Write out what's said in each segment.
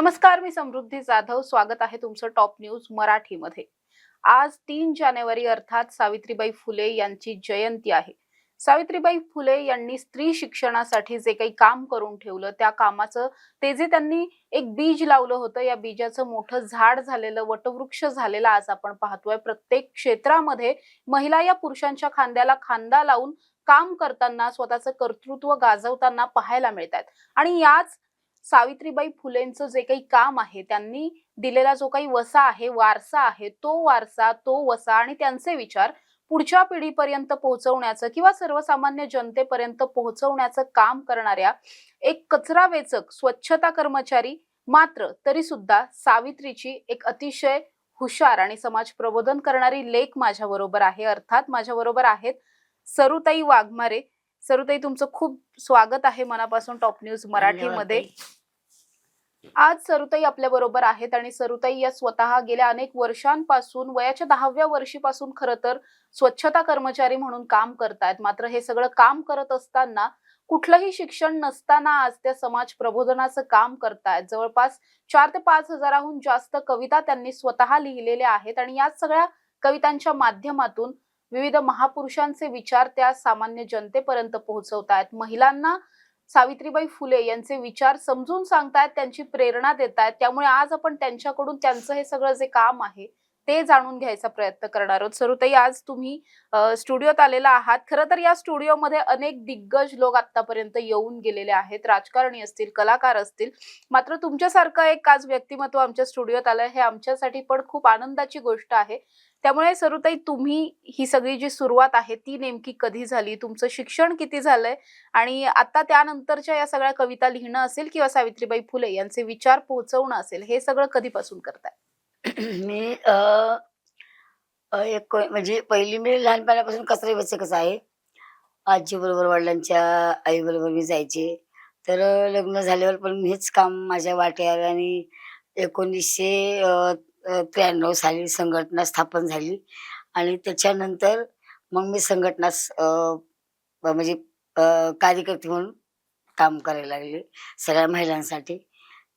नमस्कार मी समृद्धी जाधव. स्वागत आहे तुमचं टॉप न्यूज मराठीमध्ये. आज तीन जानेवारी अर्थात सावित्रीबाई फुले यांची जयंती आहे. सावित्रीबाई फुले यांनी स्त्री शिक्षणासाठी जे काही काम करून ठेवलं त्या कामाचं ते जे त्यांनी एक बीज लावलं होतं या बीजाचं मोठं झाड झालेलं वटवृक्ष झालेलं आज आपण पाहतोय. प्रत्येक क्षेत्रामध्ये महिला या पुरुषांच्या खांद्याला खांदा लावून काम करताना स्वतःचं कर्तृत्व गाजवताना पाहायला मिळत आहेत आणि याच सावित्रीबाई फुलेंचं जे काही काम आहे त्यांनी दिलेला जो काही वसा आहे वारसा आहे तो वारसा तो वसा आणि त्यांचे विचार पुढच्या पिढीपर्यंत पोहोचवण्याचं किंवा सर्वसामान्य जनतेपर्यंत पोहोचवण्याचं काम करणाऱ्या एक कचरा वेचक स्वच्छता कर्मचारी मात्र तरी सुद्धा सावित्रीची एक अतिशय हुशार आणि समाज प्रबोधन करणारी लेख माझ्याबरोबर आहे. अर्थात माझ्याबरोबर आहेत सरुताई वाघमारे सरुताई तुमचं खूप स्वागत आहे मनापासून टॉप न्यूज मराठीमध्ये. आज सरुताई आपल्या बरोबर आहेत आणि सरुताई या स्वतः गेल्या अनेक वर्षांपासून वयाच्या दहाव्या वर्षीपासून खरं तर स्वच्छता कर्मचारी म्हणून काम करतायत. मात्र हे सगळं काम करत असताना कुठलंही शिक्षण नसताना आज त्या समाज प्रबोधनाचं काम करतायत. जवळपास चार ते पाच हजाराहून जास्त कविता त्यांनी स्वतः लिहिलेल्या आहेत आणि या सगळ्या कवितांच्या माध्यमातून विविध महापुरुषांचे विचार त्या सामान्य जनतेपर्यंत पोहोचवतायत. महिलांना सावित्रीबाई फुले यांचे विचार समजून सांगतायत त्यांची प्रेरणा देत आहेत त्यामुळे आज आपण त्यांच्याकडून त्यांचं हे सगळं जे काम आहे ते जाणून घ्यायचा प्रयत्न करणार आहोत. सरुताई आज तुम्ही स्टुडिओत आलेला आहात. खरं तर या स्टुडिओमध्ये अनेक दिग्गज लोक आतापर्यंत येऊन गेलेले आहेत. राजकारणी असतील कलाकार असतील. मात्र तुमच्यासारखं एक आज व्यक्तिमत्व आमच्या स्टुडिओत आलं हे आमच्यासाठी पण खूप आनंदाची गोष्ट आहे. त्यामुळे सरुताई तुम्ही ही सगळी जी सुरुवात आहे ती नेमकी कधी झाली? तुमचं शिक्षण किती झालंय? आणि आता त्यानंतरच्या या सगळ्या कविता लिहिणं असेल किंवा सावित्रीबाई फुले यांचे विचार पोहोचवणं असेल हे सगळं कधीपासून करताय? मी अ, अ, एक म्हणजे पहिली मी लहानपणापासून कचरा वेचकच आहे. आजीबरोबर वडिलांच्या आईबरोबर मी जायचे. तर अ, लग्न झाल्यावर पण मी हेच काम माझ्या वाटे आणि एकोणीसशे त्र्याण्णव साली संघटना स्थापन झाली. आणि त्याच्यानंतर मग मी संघटना अ, म्हणजे अ, कार्यकर्ते म्हणून काम करायला लागले. सगळ्या महिलांसाठी.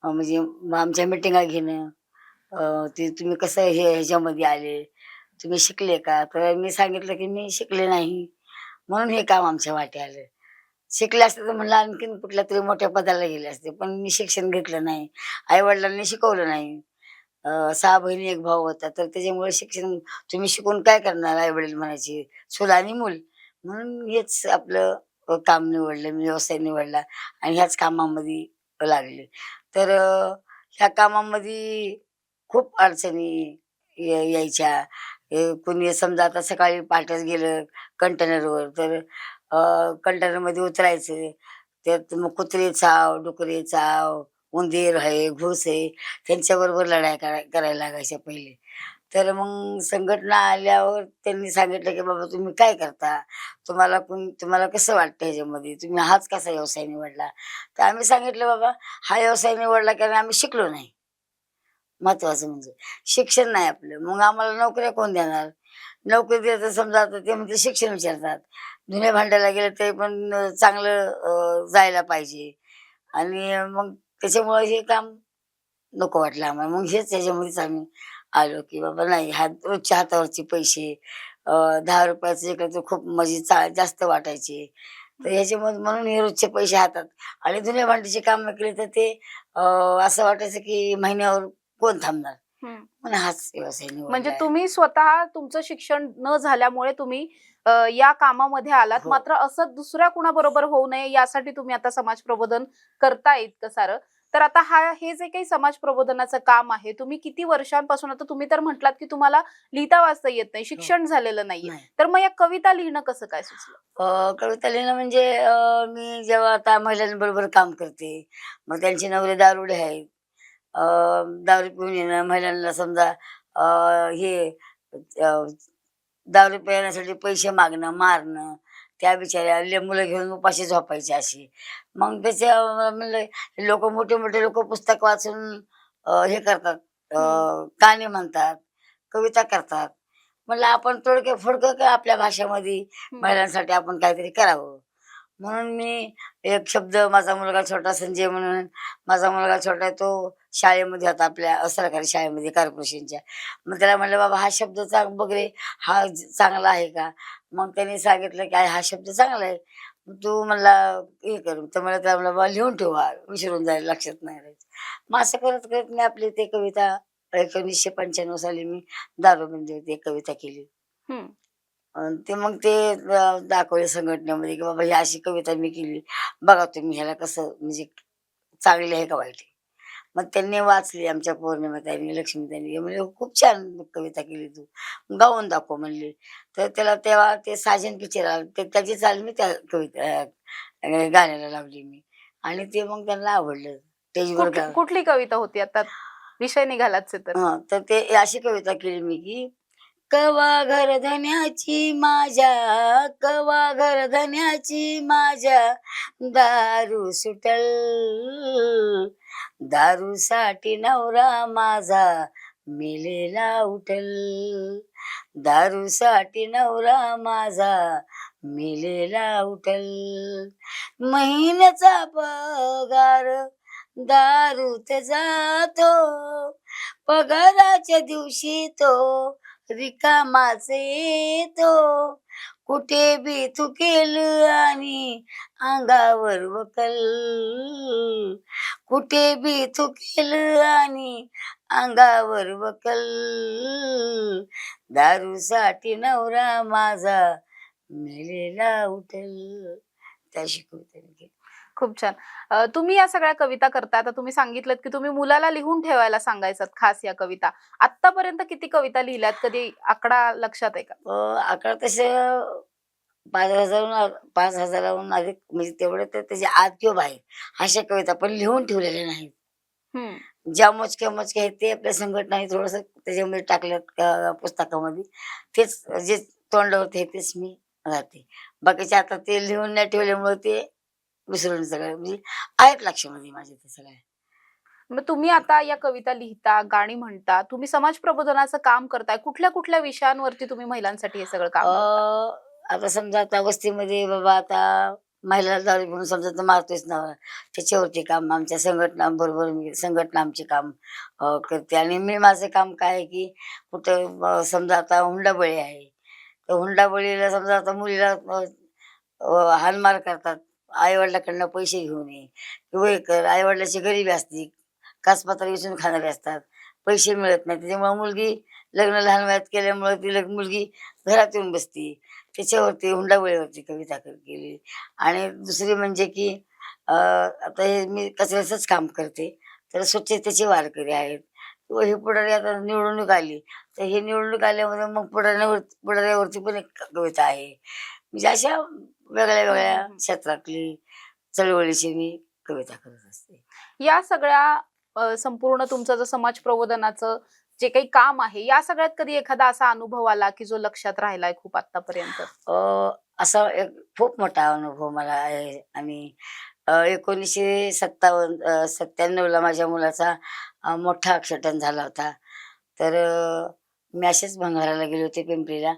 अ, म्हणजे मग आमच्या मिटिंगा घेणं ते तुम्ही कसं हे ह्याच्यामध्ये आले? तुम्ही शिकले का? तर मी सांगितलं की मी शिकले नाही. म्हणून हे काम आमच्या वाटे आलं. शिकले असते तर म्हणलं आणखीन कुठल्या तरी मोठ्या पदाला गेले असते पण मी शिक्षण घेतलं नाही. आई वडिलांनी शिकवलं नाही. सहा बहिणी एक भाऊ होता तर त्याच्यामुळे शिक्षण तुम्ही शिकून काय करणार? आई वडील म्हणायचे चूल आणि मूल. म्हणून हेच आपलं काम निवडलं मी व्यवसाय निवडला आणि ह्याच कामामध्ये लागले. तर ह्या कामामध्ये खूप अडचणी य यायच्या. हे कुणी समजा आता सकाळी पहाटेच गेलं कंटेनरवर तर कंटेनरमध्ये उतरायचं. त्यात मग कुत्रे चाव डुकरे चाव उंदीर आहे घुस आहे त्यांच्याबरोबर लढाई करा करायला लागायच्या पहिले. तर मग संघटना आल्यावर त्यांनी सांगितलं की बाबा तुम्ही काय करता? तुम्हाला कोण तुम्हाला कसं वाटतं ह्याच्यामध्ये? तुम्ही हाच कसा व्यवसाय निवडला? तर आम्ही सांगितलं बाबा हा व्यवसाय निवडला कारण आम्ही शिकलो नाही. महत्वाचं म्हणजे. शिक्षण नाही आपलं. मग आम्हाला नोकऱ्या कोण देणार? नोकरी देत समजा आता ते म्हणजे शिक्षण विचारतात. धुण्या भांड्याला गेलं ते पण चांगलं जायला पाहिजे. आणि मग त्याच्यामुळे हे काम नको वाटलं आम्हाला. मग हेच त्याच्यामध्येच आम्ही आलो की बाबा नाही हात रोजच्या हातावरचे पैसे दहा रुपयाचे इकडे तर खूप म्हणजे चा जास्त वाटायचे. तर ह्याच्यामध्ये म्हणून हे रोजचे पैसे हातात. आणि जुन्या भांडीचे काम केले तर ते असं वाटायचं की महिन्यावर कोण थांबणार. म्हणून हाच व्यवसाय म्हणजे. तुम्ही स्वतः तुमचं शिक्षण न झाल्यामुळे तुम्ही या कामामध्ये आलात हो. मात्र असं दुसऱ्या कुणाबरोबर होऊ नये यासाठी तुम्ही आता समाज प्रबोधन करता इतकं सारं तर आता हा हे जे काही समाज प्रबोधनाचं काम आहे तुम्ही किती वर्षांपासून आता तुम्ही तर म्हटलात की तुम्हाला लिहिता वाचता येत नाही शिक्षण झालेलं नाहीये नाही. तर मग या कविता लिहिणं कसं काय सुचलं कविता लिहिणं म्हणजे मी जेव्हा आता महिलांबरोबर काम करते मग त्यांचे नवरे दारुडे आहेत दारू पिऊन येणं महिलांना समजा अं, हे दारू पिण्यासाठी पैसे मागणं मारणं त्या बिचाऱ्या मुलं घेऊन उपाशी झोपायचे अशी मग त्याच्या म्हणलं लोक मोठे मोठे लोक पुस्तक वाचून हे करतात गाणे म्हणतात कविता करतात. म्हणलं आपण थोडक्या फोडकं का आपल्या भाषेमध्ये महिलांसाठी आपण काहीतरी करावं? म्हणून मी एक शब्द माझा मुलगा छोटा संजय म्हणून माझा मुलगा छोटा आहे तो शाळेमध्ये होता आपल्या सरकारी शाळेमध्ये कॉर्पोरेशनच्या मग त्याला म्हणलं बाबा हा शब्द चांग वगैरे हा चांगला आहे का? मग त्याने सांगितलं की हा शब्द चांगला आहे. तू म्हणला हे कर. तर मला त्याला म्हणलं बाबा लिहून ठेवा विसरून जाईल लक्षात नाही राहायचं मग असं करत करत मी आपली ते कविता एकोणीसशे पंच्याण्णव साली मी दारूबंदी होती एक कविता केली. अन ते मग ते अ, दाखवले संघटनेमध्ये की बाबा ही अशी कविता मी केली. बघा तुम्ही ह्याला कसं म्हणजे चांगली आहे का वाईट आहे? मग त्यांनी वाचली आमच्या पौर्णिमा त्यांनी लक्ष्मी त्यांनी म्हणजे खूप छान कविता केली तू. गाऊन दाखव म्हणली. तर त्याला तेव्हा ते साजन पिक्चर आलं. ते त्याची चाल मी त्या कविता अ, गाण्याला लावली मी. आणि ते मग त्यांना आवडलं. स्टेजवर कुठली कविता होती? आता विषय निघालाच आहे तर. हा तर ते अशी कविता केली मी की कवा घर धन्याची माझ्या कवा घर धन्याची माझ्या. दारू सुटल दारू साठी नवरा माझा मिलेला उठल. दारू साठी नवरा माझा मिलेला उठल. महिन्याचा पगार दारूत जातो पगाराच्या दिवशी तो रिकामाचे येतो. कुठे बी थुकेल आणि अंगावर वकल. कुठे बी थुकेल आणि अंगावर वकल. दारूसाठी नवरा माझा मेलेला उठल. त्या शिकवते खूप छान. अ, तुम्ही या सगळ्या कविता करता आता तुम्ही सांगितलं की तुम्ही मुलाला लिहून ठेवायला सांगायचं खास या कविता. आतापर्यंत किती कविता लिहिल्यात? कधी आकडा लक्षात आहे का? अं, आकडा तसे पाच हजारहून पाच हजाराहून अधिक म्हणजे तेवढे तर त्याच्या आत किंवा बाहेर अशा कविता पण लिहून ठेवलेल्या नाहीत. हम्म. ज्या मोजक्या मोजक्या आहेत ते आपल्या संघटनाने थोडस त्याच्यामध्ये टाकल्यात अं, पुस्तकामध्ये. तेच जे तोंडावरती आहे तेच मी राहते. बाकीचे आता ते लिहून नाही ठेवल्यामुळे ते विसरून सगळं. म्हणजे आहेत लक्षामध्ये माझ्या ते सगळ्या मग तुम्ही आता या कविता लिहिता गाणी म्हणता तुम्ही समाज प्रबोधनाचं काम करताय. कुठल्या कुठल्या विषयांवरती तुम्ही महिलांसाठी हे सगळं काम करता? अं, आता समजा आता वस्तीमध्ये बाबा आता महिला दारू घेऊन समजा तर मारतोच ना. त्याच्यावरती काम आमच्या संघटनांबरोबर मी संघटना आमचे काम अं, करते. आणि मी माझं काम काय आहे की कुठं अं, समजा आता हुंडाबळी आहे. तर हुंडाबळीला समजा आता मुलीला अं, अं, हाणमार करतात. आईवडिलाकडनं पैसे घेऊन ये. किंवा हे कर आईवडिलाची गरीबी असते कासपात्र विसून खाणारे असतात पैसे मिळत नाही. त्याच्यामुळे मुलगी लग्न लहान वयात केल्यामुळे ती लग मुलगी घरात येऊन बसती. त्याच्यावरती हुंडाबळीवरती कविता केली. आणि दुसरी म्हणजे की आता हे मी कचऱ्याचंच काम करते तर स्वच्छतेचे वारकरी आहेत. किंवा हे पुढारी आता निवडणूक आली. तर हे निवडणूक आल्यामध्ये मग पुढाऱ्यावर पुढाऱ्यावरती पण एक कविता आहे. म्हणजे अशा वेगळ्या वेगळ्या. क्षेत्रातली चळवळीची मी कविता करत असते. या सगळ्या अ, संपूर्ण तुमचं जे समाज प्रबोधनाचं जे काही काम आहे या सगळ्यात कधी एखादा असा अनुभव आला की जो लक्षात राहिलाय खूप आतापर्यंत अ, असा एक खूप मोठा अनुभव मला आहे. आणि अ, एकोणीसशे सत्तावन्न सत्त्याण्णवला माझ्या मुलाचा अ, मोठा ॲक्सिडेंट झाला होता. तर अ, मी असेच भंगाराला गेले होते पिंपरीला.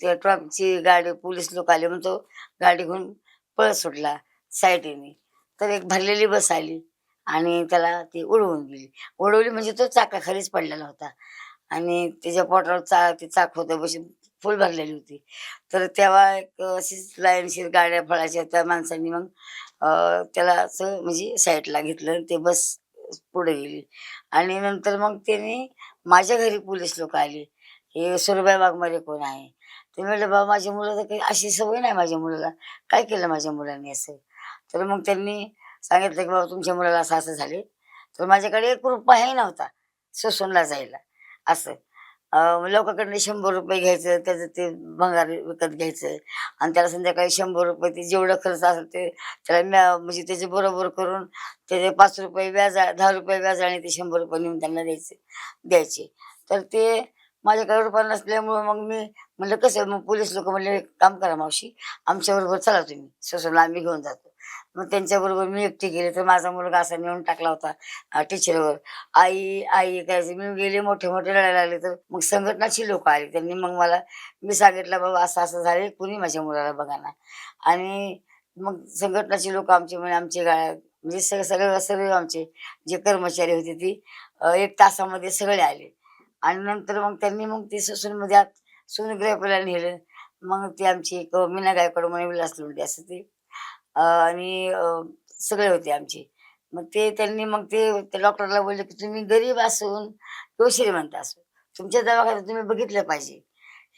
ते ट्रकची गाडी पोलीस लोक आले म्हणतो तो गाडी घेऊन पळत सुटला साईडने. तर एक भरलेली बस आली आणि त्याला ती उडवून गेली. उडवली म्हणजे तो चाकाखालीच पडलेला होता. आणि त्याच्या पोटावर चा ते चाक होतं बशी फुल भरलेली होती. तर तेव्हा एक अशीच लाईनशीर गाड्या फळाच्या त्या माणसांनी मग त्याला असं म्हणजे साईडला घेतलं ते बस पुढे गेली. आणि नंतर मग त्याने माझ्या घरी पोलीस लोक आले. हे सुरबाई वाघमारे कोण आहे? ते म्हटलं बाबा माझ्या मुलाला काही अशी सवय नाही माझ्या मुलाला. काय केलं माझ्या मुलांनी असं? तर मग त्यांनी सांगितलं की बाबा तुमच्या मुलाला असं असं झाले. तर माझ्याकडे एक रुपयाही नव्हता सोसूनला जायला. असं. लोकांकडनं शंभर रुपये घ्यायचं त्याचं ते भंगार विकत घ्यायचं. आणि त्याला संध्याकाळी शंभर रुपये ते जेवढं खर्च असेल ते त्याला म्या म्हणजे त्याचे बरोबर करून त्याचे पाच रुपये व्याज दहा रुपये व्याज आणि ते शंभर रुपये नेऊन त्यांना द्यायचे द्यायचे. तर ते माझ्याकडे रुपये नसल्यामुळं मग मी म्हणलं कसं मग पोलीस लोक म्हणले "एक काम करा मावशी आमच्याबरोबर चला तुम्ही. सोसूनला आम्ही घेऊन जातो. मग त्यांच्याबरोबर मी एकटी गेले तर माझा मुलगा असा नेऊन टाकला होता टीचरवर आई आई करायचं मी गेले मोठे मोठे लढायला लागले तर मग संघटनाची लोक आली. त्यांनी मग मला मी सांगितलं बाबा असं असं झाले कुणी माझ्या मुलाला बघा ना. आणि मग संघटनाची लोक आमची म्हणजे आमचे गाळ्या म्हणजे सगळे सगळे सर्व आमचे जे कर्मचारी होते ती एक तासामध्ये सगळे आले. आणि नंतर मग त्यांनी मग ते ससूनमध्ये आत सोनोग्राफीला नेलं. मग ती आमची एक मीना गायकवाड म्हणून विलास लोंढे असं ते आणि सगळे होते आमचे. मग ते त्यांनी मग ते त्या डॉक्टरला बोलले की तुम्ही गरीब असून किंवा श्रीमंत असून तुमच्या दवाखान्यात तुम्ही बघितलं पाहिजे.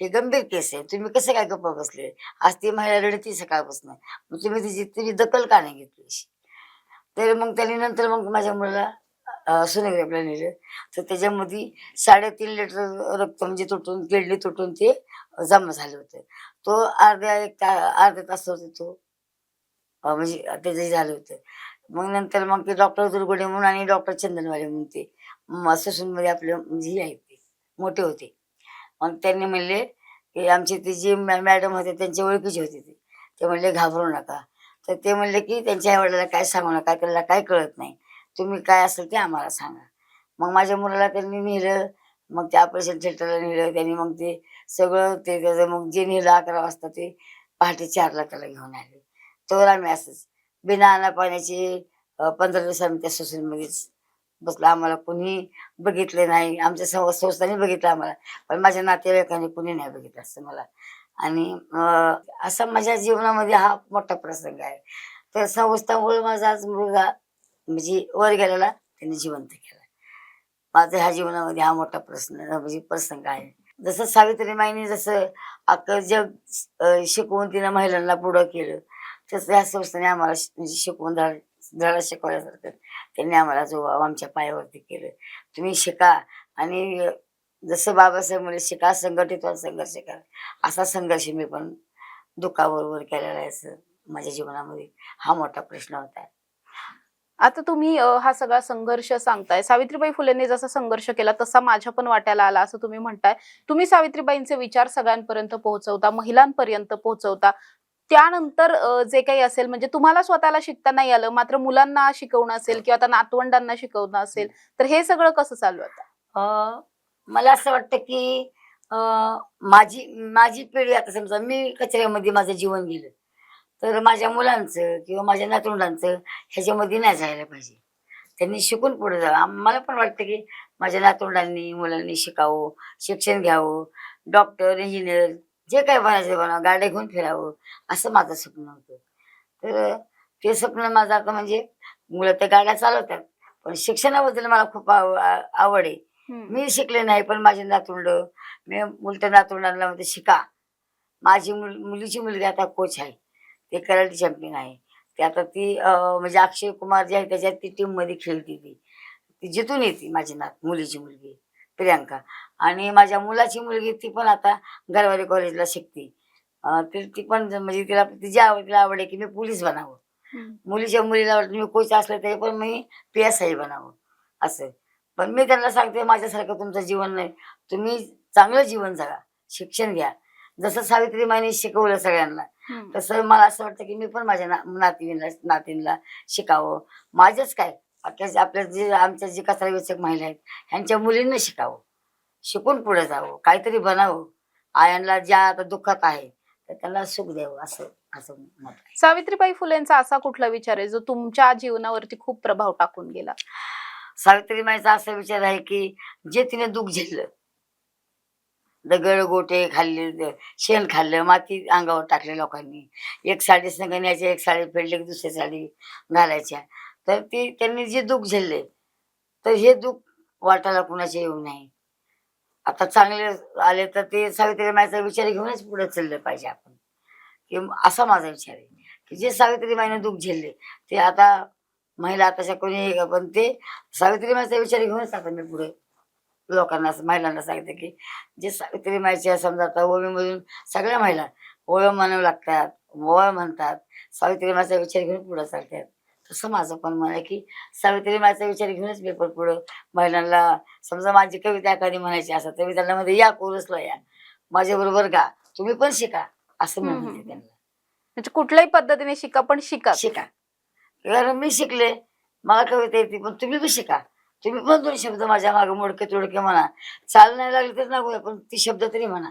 हे गंभीर केस आहे. तुम्ही कसं काय गप्पा बसले? आज ती महिला रडती सकाळपासून. मग तुम्ही तिची तुझी दखल का नाही घेतली अशी? तर मग त्यांनी नंतर मग माझ्या मुलाला सोनोग्राफीला नेलं. तर त्याच्यामध्ये साडेतीन लिटर रक्त म्हणजे तुटून किडनी तुटून ते जमा झालं होतं. तो अर्ध्या एक ता अर्ध्या तास होते तो म्हणजे त्याचं झालं होतं. मग नंतर मग ते डॉक्टर दुर्गुडे म्हणून आणि डॉक्टर चंदनवाले म्हणून ते ससूनमध्ये आपले म्हणजे हे आहेत ते मोठे होते. मग त्यांनी म्हणले की आमचे ते जे मॅ- मॅडम होते त्यांच्या ओळखीचे होते ते. ते म्हणले घाबरू नका. तर ते म्हणले की त्यांच्या आईवडिलाला काय सांगू नका त्याला काय कळत नाही. तुम्ही काय असेल ते आम्हाला सांगा. मग माझ्या मुलाला त्यांनी नेलं मग ते ऑपरेशन थिएटरला नेलं त्यांनी मग ते सगळं ते त्याचं मग जे नेलं अकरा वाजता ते पहाटे चारला त्याला घेऊन आले. तोवर आम्ही असंच बिना आणा पाण्याचे पंधरा दिवस आम्ही त्या सोसायटीमध्येच बसलं. आम्हाला कुणी बघितले नाही. आमच्या सं संस्थांनी बघितलं आम्हाला. पण माझ्या नातेवाईकांनी कुणी नाही बघितलं असं मला. आणि असा माझ्या जीवनामध्ये हा मोठा प्रसंग आहे. तर संस्थामुळे माझा आज मुलगा म्हणजे वर गेलेला त्यांनी जिवंत केला. माझा ह्या जीवनामध्ये हा मोठा प्रश्न म्हणजे प्रसंग आहे. जसं सावित्रीमाईने जसं अख्खं जग शिकवून तिनं महिलांना पुढं केलं तसं ह्या संस्थेने आम्हाला म्हणजे शिकवून धड धडा शिकवल्यासारखं त्यांनी आम्हाला जो आमच्या पायावरती केलं. तुम्ही शिका आणि जसं बाबासाहेब म्हणजे शिका संघटित व्हा, संघर्ष करा. असा संघर्ष मी पण दुःखाबरोबर केलेला आहे असं माझ्या जीवनामध्ये हा मोठा प्रश्न होता. आता तुम्ही हा सगळा संघर्ष सांगताय. सावित्रीबाई फुलेंनी जसा संघर्ष केला तसा माझ्या पण वाट्याला आला असं तुम्ही म्हणताय. तुम्ही सावित्रीबाईंचे विचार सगळ्यांपर्यंत पोहोचवता महिलांपर्यंत पोहोचवता. त्यानंतर जे काही असेल म्हणजे तुम्हाला स्वतःला शिकता नाही आलं मात्र मुलांना शिकवणं असेल किंवा आता नातवंडांना शिकवणं असेल तर हे सगळं कसं चालू आहे आता? मला असं वाटतं की माझी माझी पिढी आता समजा मी कचऱ्यामध्ये माझं जीवन गेलं. तर माझ्या मुलांचं किंवा माझ्या नातवंडांचं ह्याच्यामध्ये नाही जायला पाहिजे. त्यांनी शिकून पुढे जावं. मला पण वाटतं की माझ्या नातवंडांनी मुलांनी शिकावं शिक्षण घ्यावं डॉक्टर इंजिनियर जे काय बनायचं बना गाड्या घेऊन फिरावं असं माझं स्वप्न होतं. तर ते स्वप्न माझं आता म्हणजे मुलं तर गाड्या चालवतात. पण शिक्षणाबद्दल मला खूप आव- आवड आहे. मी शिकले नाही पण माझे नातवंड मी उलट नातवंडांना म्हणते शिका. माझी मुल मुलीची मुलगी आता कोच आहे. ते कराटे चॅम्पियन आहे. ते आता ती म्हणजे अक्षय कुमार जे आहे त्याच्यात ती टीममध्ये खेळते ती. ती जिथून येते माझी नात मुलीची मुलगी प्रियांका. आणि माझ्या मुलाची मुलगी ती पण आता गरवारे कॉलेजला शिकते. ती ती पण म्हणजे तिला तिची आवड तिला आवड आहे की मी पोलीस बनावं. मुलीच्या मुलीला वाटतं मी कोच असले तरी पण मी पी एस आय बनावं असं. पण मी त्यांना सांगते माझ्यासारखं तुमचं जीवन नाही. तुम्ही चांगलं जीवन जगा शिक्षण घ्या. जसं सावित्रीमाईने शिकवलं सगळ्यांना. तसं मला असं वाटतं की मी पण माझ्या ना नातीला नातींना शिकावं. माझंच काय आपल्या आपल्या जे आमच्या जे कचरा वेचक महिला आहेत ह्यांच्या मुलींना शिकावं. शिकून पुढे जावं काहीतरी बनावं. आयांना ज्या आता दुःखात आहे तर त्यांना सुख द्यावं असं असं मत आहे. सावित्रीबाई फुलेंचा असा कुठला विचार आहे जो तुमच्या जीवनावरती खूप प्रभाव टाकून गेला? सावित्रीमाईचा असा विचार आहे की जे तिने दुःख झेललं दगड गोटे खाल्ले द- शेण खाल्लं माती अंगावर टाकले लोकांनी. एक साडी संग न्यायच्या एक साडी फेडली की दुसरी साडी घालायच्या तर ती त्यांनी जे दुःख झेलले तर हे दुःख वाटायला कुणाचे येऊ नये. आता चांगले आले तर ते सावित्रीमाईचा विचार घेऊनच पुढे चाललं पाहिजे आपण. की असा माझा विचार आहे. की जे सावित्रीमाईने दुःख झेलले ते आता महिला आताच्या कोणी का, पण ते सावित्रीमाईचा विचार घेऊनच आता मी पुढे लोकांना महिलांना सांगते की जे सावित्रीमाईच्या समजा आता ओवीमधून सगळ्या महिला ओळ म्हणावं लागतात ओळ म्हणतात सावित्रीमाईचा विचार घेऊन पुढे चालतात. तसं माझं पण आहे की सावित्रीमाईचा विचार घेऊनच मी पण पुढं महिलांना समजा माझी कविता एखादी म्हणायची असं तर मी त्यांना मध्ये या कोरसला या माझ्या बरोबर गा तुम्ही पण शिका असं मी म्हणते. त्यांना. म्हणजे कुठल्याही पद्धतीने शिका पण शिका. शिका. कारण मी शिकले मला कविता येते पण तुम्ही बी शिका. तुम्ही पण दोन शब्द माझ्या मागे मोडके तोडके म्हणा. चाल नाही लागली तर नको पण ती शब्द तरी म्हणा.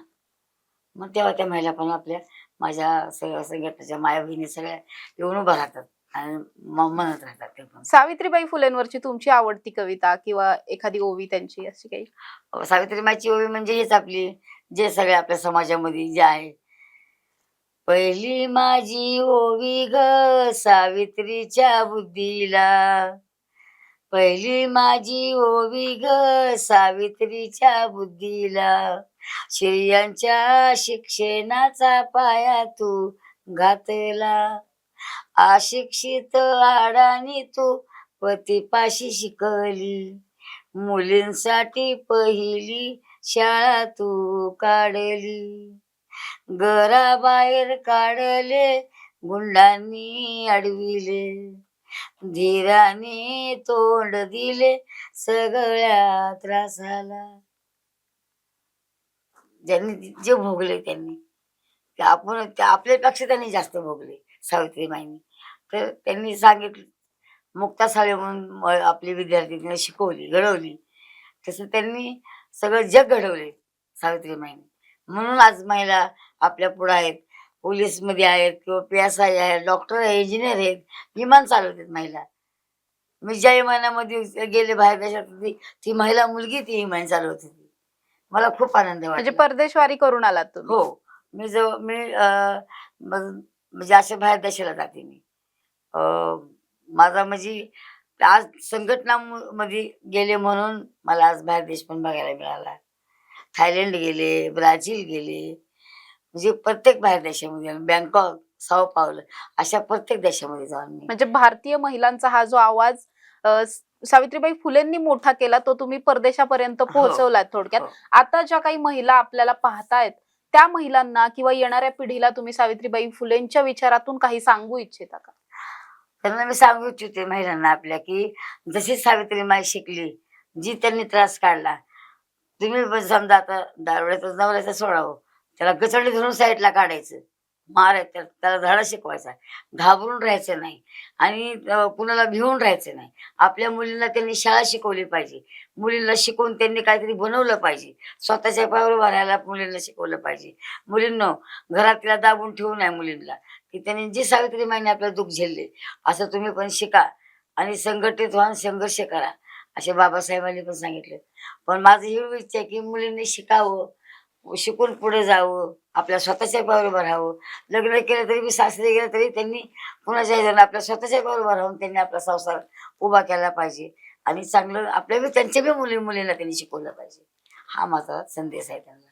मग तेव्हा त्या महिला पण आपल्या माझ्या सगळ्या संघटनेच्या माया बहिणी सगळ्या येऊन उभा राहतात आणि म्हणत राहतात ते पण. सावित्रीबाई फुलेंवरची तुमची आवडती कविता किंवा एखादी ओवी त्यांची अशी काही? सावित्रीमाची ओवी म्हणजे हेच आपली जे सगळे आपल्या समाजामध्ये जे आहे. पहिली माझी ओवी ग सावित्रीच्या बुद्धीला. पहिली माझी ओवी ग सावित्रीच्या बुद्धीला. स्त्रियांच्या शिक्षणाचा पाया तू घातला. अशिक्षित आडानी तू पतीपाशी शिकली. मुलींसाठी पहिली शाळा तू काढली. घराबाहेर काढले गुंडांनी अडविले. धीराने तोंड दिले सगळ्या त्रासाला. ज्यांनी जे भोगले त्यांनी. आपण आपल्यापेक्षा त्यांनी जास्त भोगले सावित्रीबाईंनी तर त्यांनी सांगितलं मुक्ता साळे म्हणून आपली विद्यार्थी शिकवली घडवली. तसं त्यांनी सगळं जग घडवले सावित्रीबाईंनी म्हणून आज महिला आपल्या पुढे आहेत. पोलीसमध्ये आहेत किंवा पी एस आय आहेत डॉक्टर आहे इंजिनियर आहेत विमान चालवतात महिला. मी ज्या विमानामध्ये गेले बाहेर देशात ती ती महिला मुलगी ती विमान चालवत. होती मला खूप आनंद म्हणजे वाटला. परदेशवारी करून आलात तुम्ही? हो. मी जवळ मी अं, मग- म्हणजे अशा बाहेर देशाला जाते मी. अं, माझा म्हणजे आज संघटना म- मध्ये गेले म्हणून मला आज बाहेर देश पण बघायला मिळाला. थायलंड गेले ब्राझील गेले म्हणजे प्रत्येक बाहेर देशामध्ये बँकॉक साऊ पावलं अशा प्रत्येक देशामध्ये जाऊन मी म्हणजे भारतीय महिलांचा हा जो आवाज अ, स- सावित्रीबाई फुलेंनी मोठा केला तो तुम्ही परदेशापर्यंत पोहोचवलात थोडक्यात. हो. आता ज्या काही महिला आपल्याला पाहतायत त्या महिलांना किंवा येणाऱ्या पिढीला तुम्ही सावित्रीबाई फुलेंच्या विचारातून काही सांगू इच्छिता का? त्यांना मी सांगू इच्छिते महिलांना आपल्या की जशी सावित्री माई शिकली जी त्यांनी त्रास काढला तुम्ही पण समजा आता दारुड्याचं नवऱ्याचं सोडावं त्याला गचडली धरून साईडला काढायचं. मारायचं त्याला धडा शिकवायचा. घाबरून राहायचं नाही. आणि कुणाला भिवून राहायचं नाही. आपल्या मुलींना त्यांनी शाळा शिकवली पाहिजे. मुलींना शिकवून त्यांनी काहीतरी बनवलं पाहिजे. स्वतःच्या पायावर भरायला मुलींना शिकवलं पाहिजे. मुलींना घरात तिला दाबून ठेवू नये मुलींना. की त्यांनी जी सावित्री माईने आपल्याला दुःख झेलले असं तुम्ही पण शिका आणि संघटित व्हा संघर्ष करा. असे बाबासाहेबांनी पण सांगितलं. पण माझं ही इच्छा आहे की मुलींनी शिकावं. शिकून पुढे जावं आपल्या स्वतःच्या पायावर राहावं. लग्न केलं तरी मी सासरे गेलं तरी त्यांनी कुणाच्या ह्याच्यानं आपल्या स्वतःच्या पायावर राहून त्यांनी आपला संसार उभा केला पाहिजे. आणि चांगलं आपल्या बी त्यांच्या बी मुली मुलींना त्यांनी शिकवलं पाहिजे. हा माझा संदेश आहे त्यांना.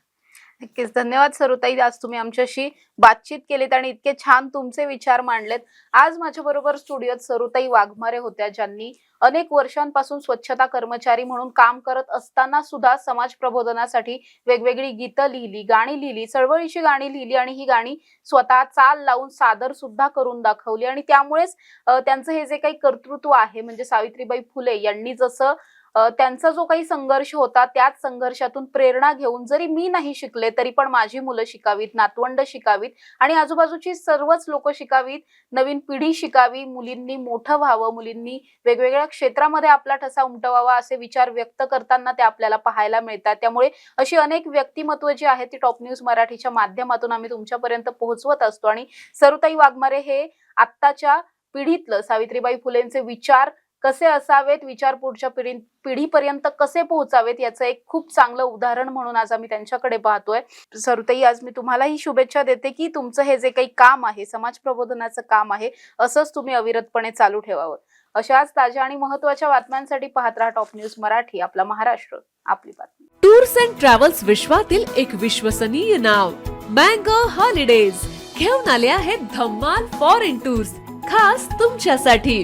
नक्कीच. धन्यवाद सरुताई. आज तुम्ही आमच्याशी बातचीत केलीत आणि इतके छान तुमचे विचार मांडलेत. आज माझ्या बरोबर स्टुडिओत सरुताई वाघमारे होत्या ज्यांनी अनेक वर्षांपासून स्वच्छता कर्मचारी म्हणून काम करत असताना सुद्धा समाज प्रबोधनासाठी वेगवेगळी गीतं लिहिली गाणी लिहिली चळवळीची गाणी लिहिली आणि ही गाणी स्वतः चाल लावून सादर सुद्धा करून दाखवली. आणि त्यामुळेच त्यांचं हे जे काही कर्तृत्व आहे म्हणजे सावित्रीबाई फुले यांनी जसं त्यांचा जो काही संघर्ष होता त्याच संघर्षातून प्रेरणा घेऊन जरी मी नाही शिकले तरी पण माझी मुलं शिकावीत नातवंड शिकावीत आणि आजूबाजूची सर्वच लोक शिकावीत. नवीन पिढी शिकावी मुलींनी मोठं व्हावं मुलींनी वेगवेगळ्या क्षेत्रामध्ये आपला ठसा उमटवावा असे विचार व्यक्त करताना ते आपल्याला पाहायला मिळतात. त्यामुळे अशी अनेक व्यक्तिमत्व जी आहेत ती टॉप न्यूज मराठीच्या माध्यमातून आम्ही तुमच्यापर्यंत पोहोचवत असतो आणि सरुताई वाघमारे हे आत्ताच्या पिढीतलं सावित्रीबाई फुलेंचे विचार कसे असावेत विचार पुढच्या पिढी पिढीपर्यंत कसे पोहोचावेत याचं एक खूप चांगलं उदाहरण म्हणून आज आम्ही त्यांच्याकडे पाहतोय. सरुताई आज मी तुम्हालाही शुभेच्छा देते की तुमचं हे जे काही काम आहे समाज प्रबोधनाचं काम आहे असंच तुम्ही अविरतपणे चालू ठेवावं. अशाच ताज्या आणि महत्त्वाच्या बातम्यांसाठी पाहत राहा टॉप न्यूज मराठी आपला महाराष्ट्र आपली बातमी. टूर्स अँड ट्रॅव्हल्स विश्वातील एक विश्वसनीय नाव मँगो हॉलिडेज. घेऊन आले आहेत धम्माल फॉरेन टूर्स खास तुमच्यासाठी.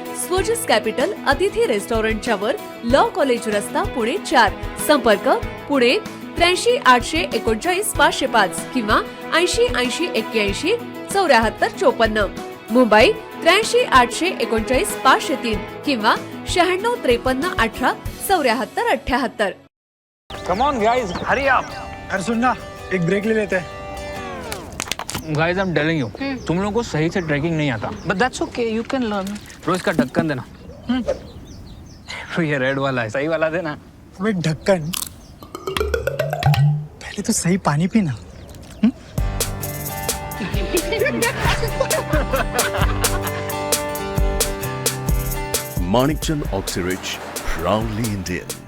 स्वजस कॅपिटल अतिथी रेस्टॉरंटच्या वर लॉ कॉलेज रस्ता पुणे चार. संपर्क पुणे त्र्याऐंशी आठशे एकोणचाळीस पाचशे पाच किंवा ऐंशी ऐंशी एक्क्याऐंशी चौऱ्याहत्तर चोपन्न. मुंबई त्र्याऐंशी आठशे एकोणचाळीस पाचशे तीन किंवा शहाण्णव त्रेपन्न अठरा चौऱ्याहत्तर अठ्याहत्तर. कम ऑन गाइस हरी आप अरे सुन ना एक ब्रेक ले लेते. हैं guys I am telling you तुम लोगों को सही से ट्रैकिंग नहीं आता. But that's okay you can learn रोज इसका ढक्कन देना। हम्म। तो ये रेड वाला है। सही वाला देना। अबे ढक्कन। पहले तो सही पानी पीना। Manikchand Oxyrich, proudly Indian.